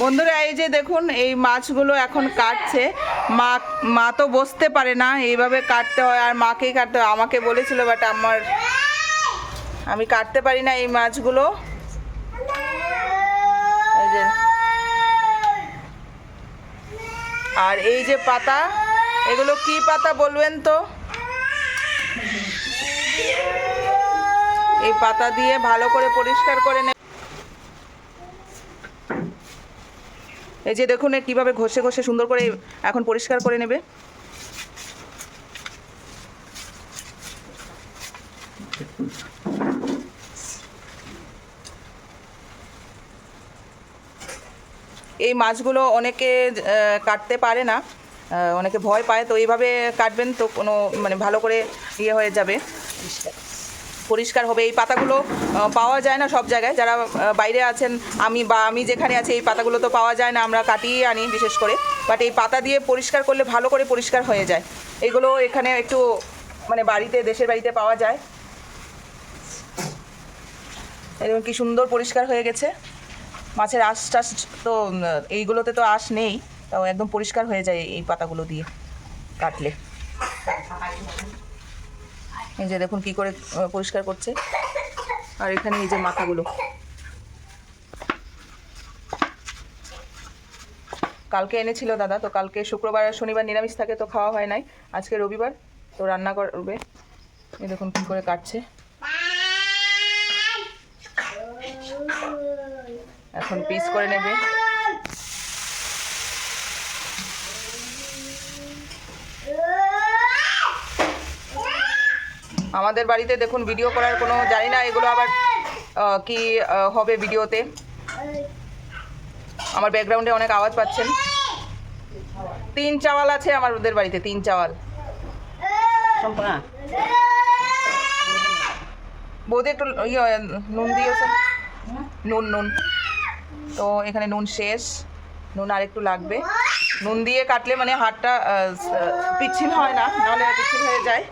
বন্ধুরা, এই যে দেখুন, এই মাছগুলো এখন কাটছে। মা মা তো বসতে পারে না, এইভাবে কাটতে হয়, আর মাকেই কাটতে হয়। আমাকে বলেছিল, বাট আমার, আমি কাটতে পারি না এই মাছগুলো। এই যে। আর এই যে পাতা, এগুলো কি পাতা বলবেন তো? এই পাতা দিয়ে ভালো করে পরিষ্কার করে এই যে দেখুন কীভাবে ঘষে ঘষে সুন্দর করে এখন পরিষ্কার করে নেবে। এই মাছগুলো অনেকে কাটতে পারে না অনেকে ভয় পায়, তো এইভাবে কাটবেন তো কোনো মানে ভালো করে ইয়ে হয়ে যাবে। পরিষ্কার হবে। এই পাতাগুলো পাওয়া যায় না সব জায়গায়। যারা বাইরে আছেন, আমি বা আমি যেখানে আছি, এই পাতাগুলো তো পাওয়া যায় না, আমরা কাটিয়ে আনি বিশেষ করে। বাট এই পাতা দিয়ে পরিষ্কার করলে ভালো করে পরিষ্কার হয়ে যায়। এগুলো এখানে একটু মানে বাড়িতে, দেশের বাড়িতে পাওয়া যায়। এরকম কি সুন্দর পরিষ্কার হয়ে গেছে। মাছের আঁশ টাশ তো এইগুলোতে তো আঁশ নেই। তাও একদম পরিষ্কার হয়ে যায় এই পাতাগুলো দিয়ে কাটলে। এই যে দেখুন কি করে পরিষ্কার করছে। আর এখানে এই যে মাথাগুলো। কালকে এনেছিল দাদা, তো কালকে শুক্রবার আর শনিবার নিরামিষ থাকে, তো খাওয়া হয় নাই। আজকে রবিবার, তো রান্না করবে। এই দেখুন কি করে কাটছে। এখন পিস করে নেবে। আমাদের বাড়িতে দেখুন ভিডিও করার কোনো জানি না এগুলো আবার কি হবে ভিডিওতে আমার ব্যাকগ্রাউন্ডে অনেক আওয়াজ পাচ্ছেন। তিন চাওয়াল আছে আমাদের বাড়িতে তিন চাওয়াল। বৌদি একটু ইয়ে, নুন দিয়েছে নুন নুন। তো এখানে নুন শেষ। নুন আর একটু লাগবে। নুন দিয়ে কাটলে মানে হাতটা আহ, পিচ্ছিল হয় না নাহলে পিচ্ছিল হয়ে যায়।